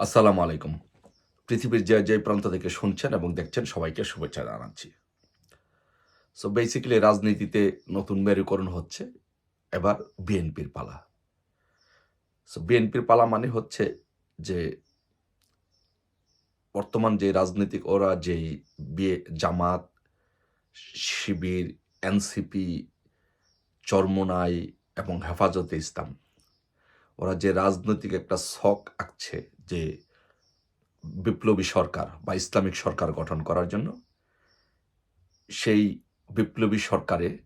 আসসালামু আলাইকুম। পৃথিবীর যে যে প্রান্ত থেকে শুনছেন এবং দেখছেন, সবাইকে শুভেচ্ছা জানাচ্ছি। সো বেসিক্যালি রাজনীতিতে নতুন মেরুকরণ হচ্ছে, এবার বিএনপির পালা। সো বিএনপির পালা মানে হচ্ছে যে বর্তমান যে রাজনৈতিক, ওরা যেই বিয়ে জামাত, শিবির, এনসিপি, চরমোনাই এবং হেফাজতে ইসলাম ওরা যে রাজনৈতিক একটা শখ আঁকছে যে বিপ্লবী সরকার বা ইসলামিক সরকার গঠন করার জন্য, সেই বিপ্লবী সরকারে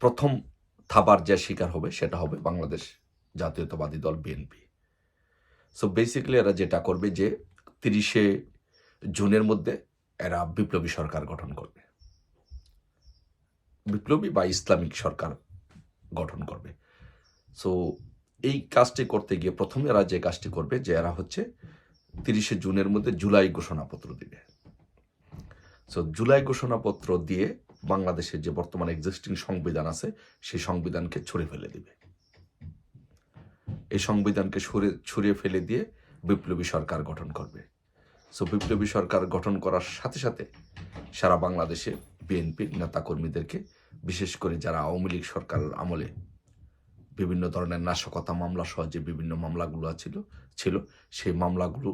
প্রথম থাবার যে শিকার হবে সেটা হবে বাংলাদেশ জাতীয়তাবাদী দল বিএনপি। সো বেসিক্যালি এরা যেটা করবে যে তিরিশে জুনের মধ্যে এরা বিপ্লবী সরকার গঠন করবে। বিপ্লবী বা ইসলামিক সরকার গঠন করবে। সো এই কাজটি করতে গিয়ে প্রথমে এরা যে কাজটি করবে যে এরা হচ্ছে তিরিশে জুনের মধ্যে জুলাই ঘোষণাপত্র দিবে। সো জুলাই ঘোষণাপত্র দিয়ে বাংলাদেশের যে বর্তমানে এক্সিস্টিং সংবিধান আছে, সেই সংবিধানকে ছুঁড়ে ফেলে দিবে। এই সংবিধানকে সরে ছুঁড়ে ফেলে দিয়ে বিপ্লবী সরকার গঠন করবে। সো বিপ্লবী সরকার গঠন করার সাথে সাথে সারা বাংলাদেশে বিএনপির নেতাকর্মীদেরকে, বিশেষ করে যারা আওয়ামী লীগ সরকারের আমলে বিভিন্ন ধরনের নাশকতা মামলা সহ যে বিভিন্ন মামলাগুলো ছিল ছিল, সেই মামলাগুলো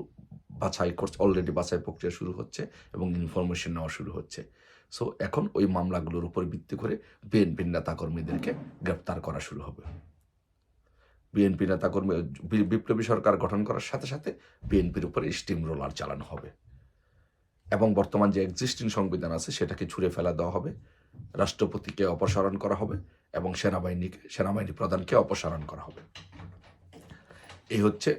বাছাই করছে অলরেডি বাছাই প্রক্রিয়া শুরু হচ্ছে এবং ইনফরমেশন নেওয়া শুরু হচ্ছে। সো এখন ওই মামলাগুলোর উপর ভিত্তি করে বিএনপির নেতাকর্মীদেরকে গ্রেপ্তার করা শুরু হবে। বিএনপি নেতাকর্মী বিপ্লবী সরকার গঠন করার সাথে সাথে বিএনপির উপরে স্টিম রোলার চালানো হবে। এবং বর্তমান যে এক্সিস্টিং সংবিধান আছে, সেটাকে ছুঁড়ে ফেলা দেওয়া হবে। রাষ্ট্রপতিকে অপসারণ করা হবে। এবং সেনাবাহিনীকে সেনাবাহিনী প্রধানকে অপসারণ করা হবে। এই হচ্ছে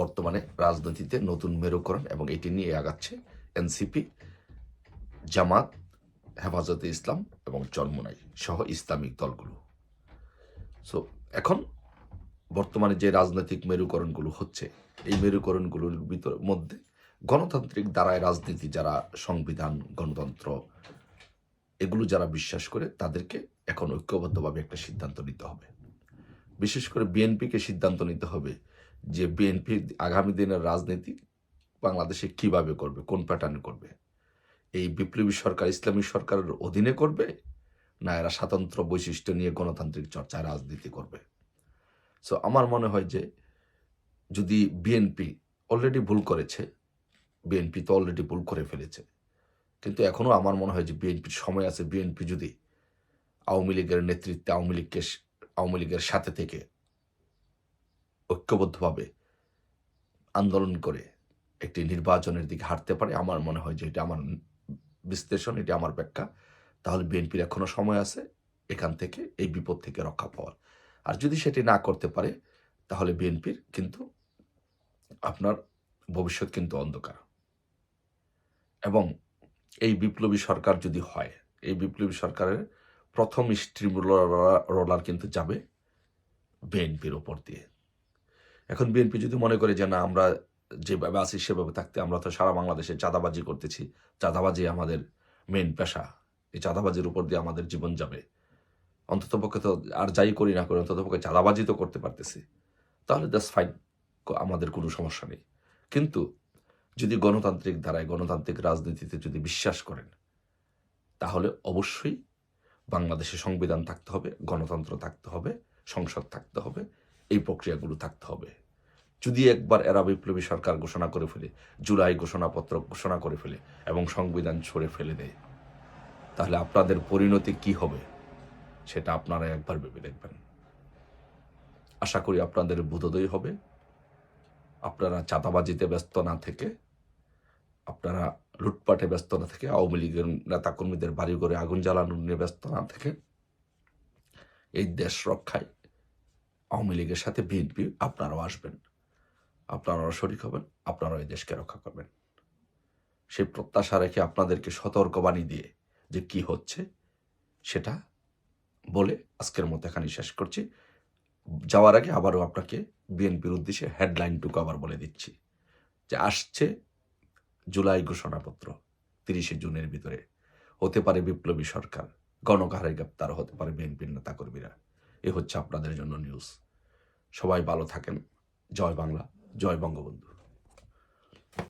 বর্তমানে রাজনীতিতে নতুন মেরুকরণ এবং এটি নিয়ে আগাচ্ছে এনসিপি, জামাত, হেফাজতে ইসলাম এবং চরমোনাই সহ ইসলামিক দলগুলো। সো এখন বর্তমানে যে রাজনৈতিক মেরুকরণগুলো হচ্ছে, এই মেরুকরণগুলোর ভিতর মধ্যে গণতান্ত্রিক দ্বারায় রাজনীতি যারা সংবিধান, গণতন্ত্র এগুলো যারা বিশ্বাস করে, তাদেরকে এখন ঐক্যবদ্ধভাবে একটা সিদ্ধান্ত নিতে হবে। বিশেষ করে বিএনপিকে সিদ্ধান্ত নিতে হবে যে বিএনপি আগামী দিনের রাজনীতি বাংলাদেশে কীভাবে করবে, কোন প্যাটার্নে করবে। এই বিপ্লবী সরকার ইসলামী সরকারের অধীনে করবে না এরা স্বাতন্ত্র বৈশিষ্ট্য নিয়ে গণতান্ত্রিক চর্চায় রাজনীতি করবে? সো আমার মনে হয় যে যদি বিএনপি অলরেডি ভুল করেছে, বিএনপি তো অলরেডি ভুল করে ফেলেছে। কিন্তু এখনও আমার মনে হয় যে বিএনপির সময় আছে। বিএনপি যদি আওয়ামী লীগের নেতৃত্বে, আওয়ামী লীগকে আওয়ামী লীগের সাথে থেকে ঐক্যবদ্ধভাবে আন্দোলন করে একটি নির্বাচনের দিকে হাঁটতে পারে, আমার মনে হয় যে এটা আমার বিশ্লেষণ, এটা আমার ব্যাখ্যা। তাহলে বিএনপির এখনও সময় আছে এখান থেকে, এই বিপদ থেকে রক্ষা পাওয়ার। আর যদি সেটি না করতে পারে, তাহলে বিএনপির কিন্তু আপনার ভবিষ্যৎ কিন্তু অন্ধকার। এবং এই বিপ্লবী সরকার যদি হয়, এই বিপ্লবী সরকারের প্রথম স্ট্রিম রোলার কিন্তু যাবে বিএনপির ওপর দিয়ে। এখন বিএনপি যদি মনে করে যে না, আমরা যেভাবে আছি সেভাবে থাকতে, আমরা তো সারা বাংলাদেশে চাঁদাবাজি করতেছি, চাঁদাবাজি আমাদের মেন পেশা, এই চাঁদাবাজির উপর দিয়ে আমাদের জীবন যাবে। অন্তত পক্ষে তো আর যাই করি না করি অন্তত পক্ষে চাঁদাবাজি তো করতে পারতেছি, তাহলে দ্যাটস ফাইন আমাদের কোনো সমস্যা নেই। কিন্তু যদি গণতান্ত্রিক ধারায়, গণতান্ত্রিক রাজনীতিতে যদি বিশ্বাস করেন, তাহলে অবশ্যই বাংলাদেশে সংবিধান থাকতে হবে, গণতন্ত্র থাকতে হবে, সংসদ থাকতে হবে, এই প্রক্রিয়াগুলো থাকতে হবে। যদি একবার এরা বিপ্লবী সরকার ঘোষণা করে ফেলে, জুলাই ঘোষণাপত্র ঘোষণা করে ফেলে এবং সংবিধান ছড়ে ফেলে দেয়, তাহলে আপনাদের পরিণতি কি হবে, সেটা আপনারা একবার ভেবে দেখবেন। আশা করি আপনাদের বোধোদয় হবে। আপনারা চাঁদাবাজিতে ব্যস্ত না থেকে আপনারা লুটপাটে ব্যস্ত না থেকে, আওয়ামী লীগের নেতাকর্মীদের বাড়ি ঘরে আগুন জ্বালানো নিয়ে ব্যস্ত না থেকে এই দেশ রক্ষায় আওয়ামী লীগের সাথে বিএনপি আপনারাও আসবেন, আপনারাও শরিক হবেন, আপনারাও এই দেশকে রক্ষা করবেন। সেই প্রত্যাশা রেখে আপনাদেরকে সতর্কবাণী দিয়ে যে কি হচ্ছে সেটা বলে আজকের মতো এখানে শেষ করছি। যাওয়ার আগে আবারও আপনাকে বিএনপির উদ্দেশ্যে হেডলাইনটুকু আবার বলে দিচ্ছি যে আসছে জুলাই ঘোষণাপত্র, তিরিশে জুনের ভিতরে। হতে পারে বিপ্লবী সরকার গণকারে গ্রেপ্তার হতে পারে বিএনপির নেতাকর্মীরা। এ হচ্ছে আপনাদের জন্য নিউজ সবাই ভালো থাকেন। জয় বাংলা, জয় বঙ্গবন্ধু।